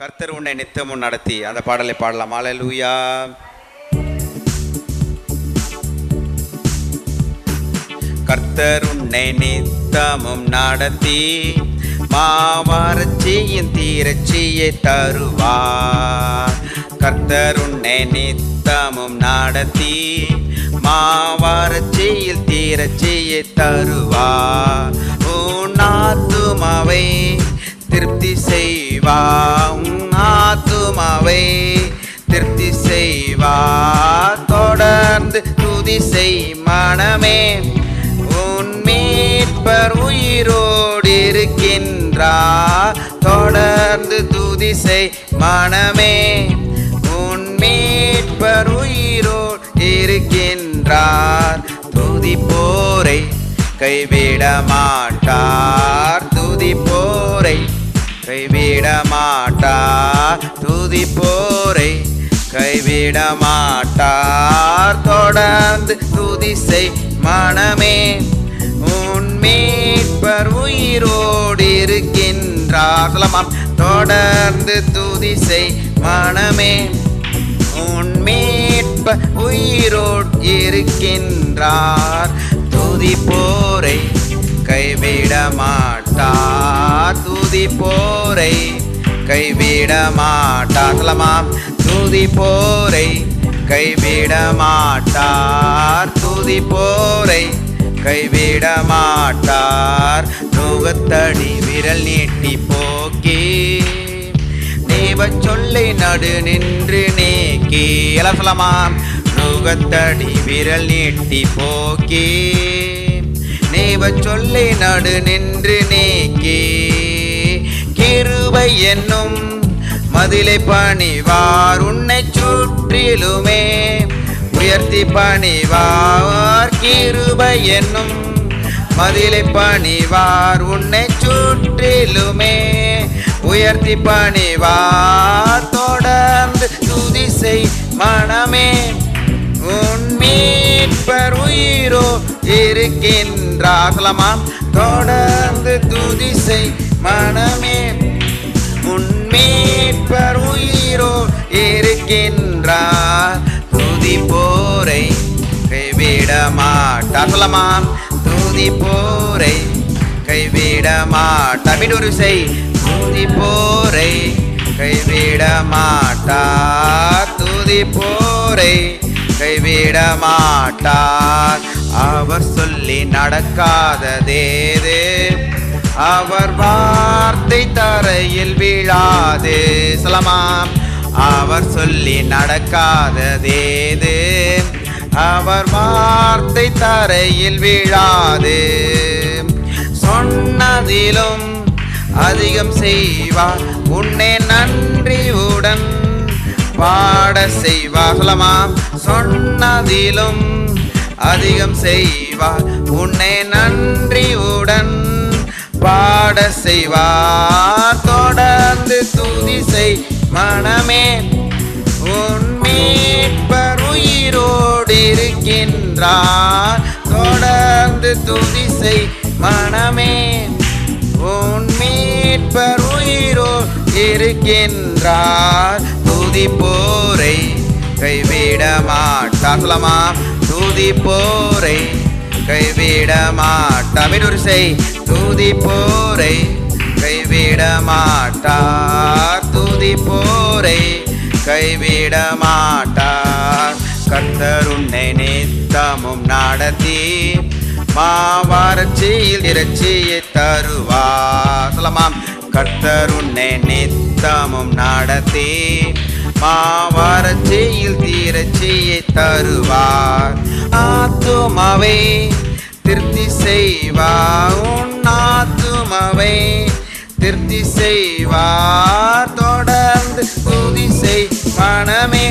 கர்த்தர் உன்னை நித்தமும் நடத்தி. அந்த பாடலை பாடலாம். அலலூயா கர்த்தர் உன்னை நித்தமும் நடத்தி மாமரட்சியின் தீரட்சியை தருவார். கர்த்தர் உன்னை நித்தமும் நடத்தி மாவறட்சியில் தீரட்சியை தருவார். உன் ஆத்துமாவை திருப்தி செய்வா உன் திருப்தி செய்வா தொடர்ந்து துதி செய் மனமே. உன் மீட்பர் உயிரோடு இருக்கின்றார். தொடர்ந்து துதி செய் மனமே. உன் மீட்பர் உயிரோடு இருக்கின்றார். துதி போரை கைவிட மாட்டார் கைவிட மாட்டார் தொடர்ந்து துதிசை மனமே உன் மீட்பர் உயிரோடு இருக்கின்றார் சொல்லமாம். தொடர்ந்து துதிசை மனமே உன் உயிரோடு இருக்கின்றார் துதி போரை கைவிட மாட்டார் துதி போரை கைவிட மாட்டார் சொல்லமாம். துதி போரை கைவிட மாட்டார். துதி போரை கைவிட மாட்டார். நுகத்தடி விரல் நீட்டி போக்கி தெய்வ சொல்லை நடு நின்று நீக்கி. எல்லாம் சொல்லமாம் நுகத்தடி விரல் நீட்டி போக்கி தெய்வ சொல்லை நடு நின்று நீக்கி. கிருபை என்னும் மதிலை பணிவார் உன்னை சுற்றிலுமே. உயர்த்தி பணிவார் கிருபை என்னும். மதிலை பணிவார் உன்னை சுற்றிலுமே. உயர்த்தி பணிவார் தொடர்ந்து துதிசை மனமே. உன் மீட்பர் உயிரோ இருக்கின்றார். தொடர்ந்து துதிசை மனமே. உன் மீட்பர் உயிரோ இருக்கின்றார். துதி போரை கைவிட மாட்டார் சொல்லமாம் துதி போரை கைவிட மாட்டார் மீண்டும் ஒரு செய் துதி போரை கைவிட மாட்டார் துதி போரை கைவிட மாட்டார் அவர் சொல்லி நடக்காததேது. அவர் வார் வார்த்தை தரையில் வீழாது சொல்லமாம் அவர் சொல்லி நடக்காததேது அவர் வார்த்தை தரையில் வீழாது. சொன்னதிலும் அதிகம் செய்வார் உன்னே நன்றியுடன் பாட செய்வார் சொல்லமாம் சொன்னதிலும் அதிகம் செய்வார் உன்னை நன்றியுடன் பாட செய்வார். தொடர்ந்து துதி செய் மனமே. உன் மீட்பர் உயிரோடு இருக்கின்றார். தொடர்ந்து துதி செய் மனமே. உன் மீட்பர் உயிரோ இருக்கின்றார். துதி போரை கைவிட மாட்டார். சொல்லமா துதி போரை கைவிட மாட்டார் மீனொரு செய் துதி போரை கைவிட மாட்டார் துதி போரை கைவிட மாட்டார் கர்த்தர் உன்னை நித்தமும் நடத்தி மாவறட்சியில் இறைச்சியை தருவார். சொல்லமாம். கர்த்தர் உன்னை நித்தமும் நடத்தி மாவறட்சியில் தீரட்சியை தருவார். ஆத்துமாவை திருப்தி செய்வா உன் ஆத்துமாவை. திருப்தி செய்வார் தொடர்ந்து துதி செய் மனமே.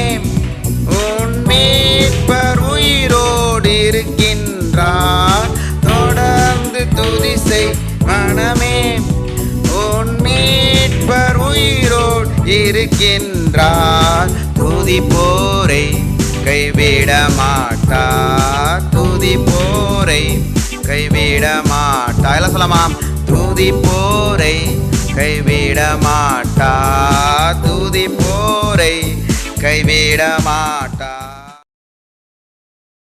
உன் மீட்பர் உயிரோடு இருக்கின்றார் தொடர்ந்து துதி செய் மனமே. உன் மீட்பர் உயிரோடு இருக்கின்றார் துதி போரை கைவிட மாட்டார். தூதி போரை கைவிட மாட்டா. எல்லாம் சொல்லலாம்? தூதி போரை கைவிட மாட்டா. தூதி போரை கைவிட மாட்டா.